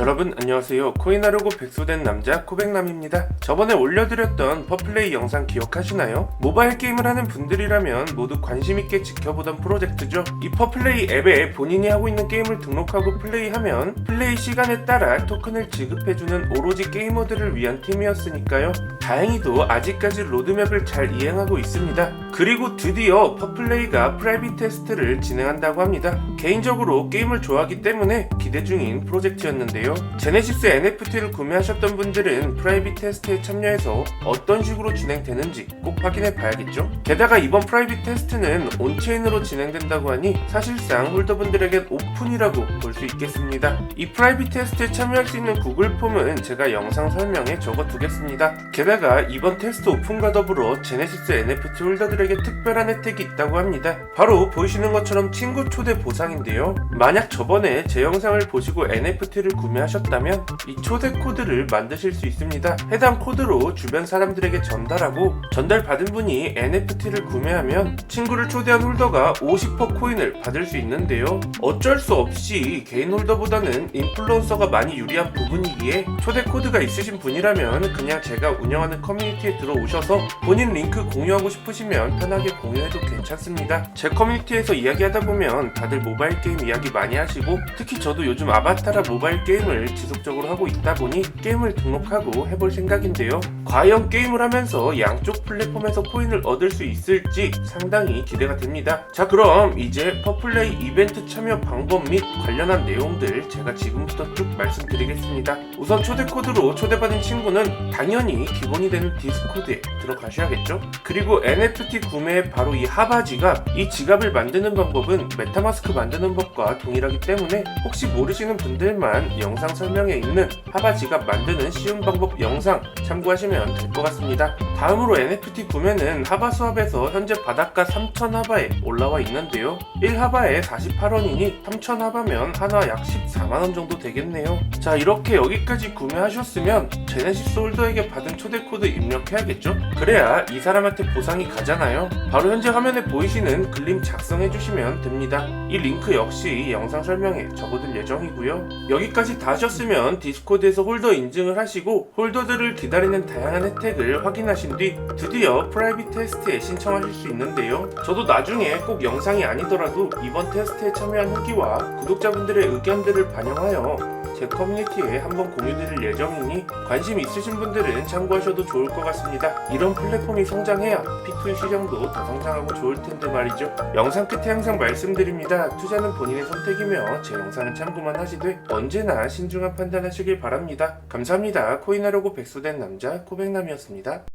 여러분 안녕하세요. 코인하려고 백수된 남자 코백남입니다. 저번에 올려드렸던 퍼플레이 영상 기억하시나요? 모바일 게임을 하는 분들이라면 모두 관심있게 지켜보던 프로젝트죠. 이 퍼플레이 앱에 본인이 하고 있는 게임을 등록하고 플레이하면 플레이 시간에 따라 토큰을 지급해주는 오로지 게이머들을 위한 팀이었으니까요. 다행히도 아직까지 로드맵을 잘 이행하고 있습니다. 그리고 드디어 퍼플레이가 프라이빗 테스트를 진행한다고 합니다. 개인적으로 게임을 좋아하기 때문에 기대 중인 프로젝트였는데요. 제네시스 NFT를 구매하셨던 분들은 프라이빗 테스트에 참여해서 어떤 식으로 진행되는지 꼭 확인해 봐야겠죠. 게다가 이번 프라이빗 테스트는 온체인으로 진행된다고 하니 사실상 홀더분들에겐 오픈이라고 볼 수 있겠습니다. 이 프라이빗 테스트에 참여할 수 있는 구글 폼은 제가 영상 설명에 적어 두겠습니다. 게다가 이번 테스트 오픈과 더불어 제네시스 NFT 홀더들에게 특별한 혜택이 있다고 합니다. 바로 보이시는 것처럼 친구 초대 보상인데요. 만약 저번에 제 영상을 보시고 NFT를 구매 하셨다면 이 초대 코드를 만드실 수 있습니다. 해당 코드로 주변 사람들에게 전달하고 전달받은 분이 NFT를 구매하면 친구를 초대한 홀더가 50% 코인을 받을 수 있는데요. 어쩔 수 없이 개인 홀더보다는 인플루언서가 많이 유리한 부분이기에 초대 코드가 있으신 분이라면 그냥 제가 운영하는 커뮤니티에 들어오셔서 본인 링크 공유하고 싶으시면 편하게 공유해도 괜찮습니다. 제 커뮤니티에서 이야기하다 보면 다들 모바일 게임 이야기 많이 하시고 특히 저도 요즘 아바타라 모바일 게임 을 지속적으로 하고 있다 보니 게임을 등록하고 해볼 생각인데요. 과연 게임을 하면서 양쪽 플랫폼에서 코인을 얻을 수 있을지 상당히 기대가 됩니다. 자 그럼 이제 퍼플레이 이벤트 참여 방법 및 관련한 내용들 제가 지금부터 쭉 말씀드리겠습니다. 우선 초대 코드로 초대받은 친구는 당연히 기본이 되는 디스코드에 들어가셔야겠죠. 그리고 NFT 구매에 바로 이 하바지가 이 지갑을 만드는 방법은 메타마스크 만드는 법과 동일하기 때문에 혹시 모르시는 분들만 영상 설명에 있는 하바 지갑 만드는 쉬운 방법 영상 참고하시면 될 것 같습니다. 다음으로 NFT 구매는 하바 수합에서 현재 바닷가 3,000 하바에 올라와 있는데요. 1 하바에 48원이니 3,000 하바면 한화 약 14만원 정도 되겠네요. 자 이렇게 여기까지 구매하셨으면 제네시스 홀더에게 받은 초대 코드 입력해야겠죠? 그래야 이 사람한테 보상이 가잖아요. 바로 현재 화면에 보이시는 글림 작성해 주시면 됩니다. 이 링크 역시 영상 설명에 적어둘 예정이고요. 여기까지 다 하셨으면 디스코드에서 홀더 인증을 하시고 홀더들을 기다리는 다양한 혜택을 확인하신 뒤 드디어 프라이빗 테스트에 신청하실 수 있는데요. 저도 나중에 꼭 영상이 아니더라도 이번 테스트에 참여한 후기와 구독자분들의 의견들을 반영하여 제 커뮤니티에 한번 공유드릴 예정이니 관심 있으신 분들은 참고하셔도 좋을 것 같습니다. 이런 플랫폼이 성장해야 P2의 시장도 더 성장하고 좋을 텐데 말이죠. 영상 끝에 항상 말씀드립니다. 투자는 본인의 선택이며 제 영상은 참고만 하시되 언제나 신중한 판단하시길 바랍니다. 감사합니다. 코인하려고 백수된 남자 코백남이었습니다.